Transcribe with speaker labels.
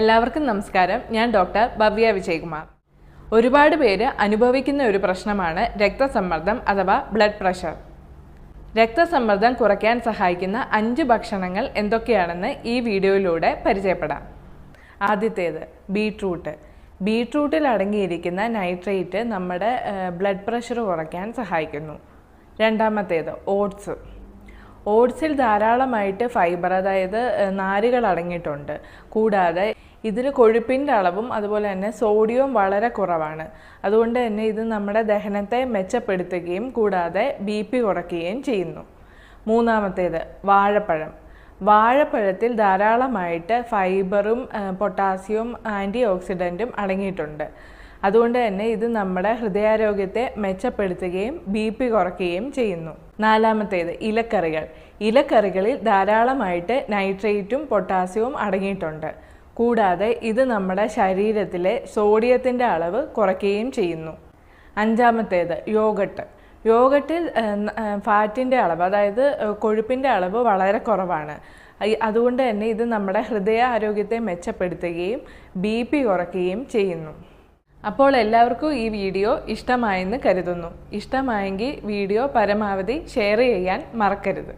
Speaker 1: എല്ലാവർക്കും നമസ്കാരം. ഞാൻ ഡോക്ടർ ഭവ്യ വിജയകുമാർ. ഒരുപാട് പേര് അനുഭവിക്കുന്ന ഒരു പ്രശ്നമാണ് രക്തസമ്മർദ്ദം അഥവാ ബ്ലഡ് പ്രഷർ. രക്തസമ്മർദ്ദം കുറയ്ക്കാൻ സഹായിക്കുന്ന അഞ്ച് ഭക്ഷണങ്ങൾ എന്തൊക്കെയാണെന്ന് ഈ വീഡിയോയിലൂടെ പരിചയപ്പെടാം. ആദ്യത്തേത് ബീട്രൂട്ട്. ബീട്രൂട്ടിൽ അടങ്ങിയിരിക്കുന്ന നൈട്രേറ്റ് നമ്മുടെ ബ്ലഡ് പ്രഷർ കുറയ്ക്കാൻ സഹായിക്കുന്നു. രണ്ടാമത്തേത് ഓട്സ്. ഓട്സിൽ ധാരാളമായിട്ട് ഫൈബർ അതായത് നാരുകൾ അടങ്ങിയിട്ടുണ്ട്. കൂടാതെ ഇതിൽ കൊഴുപ്പിന്റെ അളവും അതുപോലെ തന്നെ സോഡിയവും വളരെ കുറവാണ്. അതുകൊണ്ട് തന്നെ ഇത് നമ്മുടെ ദഹനത്തെ മെച്ചപ്പെടുത്തുകയും കൂടാതെ ബി പി കുറയ്ക്കുകയും ചെയ്യുന്നു. മൂന്നാമത്തേത് വാഴപ്പഴം. വാഴപ്പഴത്തിൽ ധാരാളമായിട്ട് ഫൈബറും പൊട്ടാസ്യവും ആന്റി ഓക്സിഡന്റും അടങ്ങിയിട്ടുണ്ട്. അതുകൊണ്ട് തന്നെ ഇത് നമ്മുടെ ഹൃദയാരോഗ്യത്തെ മെച്ചപ്പെടുത്തുകയും ബി പി കുറയ്ക്കുകയും ചെയ്യുന്നു. നാലാമത്തേത് ഇലക്കറികൾ. ഇലക്കറികളിൽ ധാരാളമായിട്ട് നൈട്രേറ്റും പൊട്ടാസ്യവും അടങ്ങിയിട്ടുണ്ട്. കൂടാതെ ഇത് നമ്മുടെ ശരീരത്തിലെ സോഡിയത്തിന്റെ അളവ് കുറയ്ക്കുകയും ചെയ്യുന്നു. അഞ്ചാമത്തേത് യോഗട്ട്. യോഗട്ടിൽ ഫാറ്റിന്റെ അളവ് അതായത് കൊഴുപ്പിന്റെ അളവ് വളരെ കുറവാണ്. അതുകൊണ്ട് തന്നെ ഇത് നമ്മുടെ ഹൃദയ ആരോഗ്യത്തെ മെച്ചപ്പെടുത്തുകയും ബി പി കുറയ്ക്കുകയും ചെയ്യുന്നു. അപ്പോൾ എല്ലാവർക്കും ഈ വീഡിയോ ഇഷ്ടമായെന്ന് കരുതുന്നു. ഇഷ്ടമായെങ്കിൽ വീഡിയോ പരമാവധി ഷെയർ ചെയ്യാൻ മറക്കരുത്.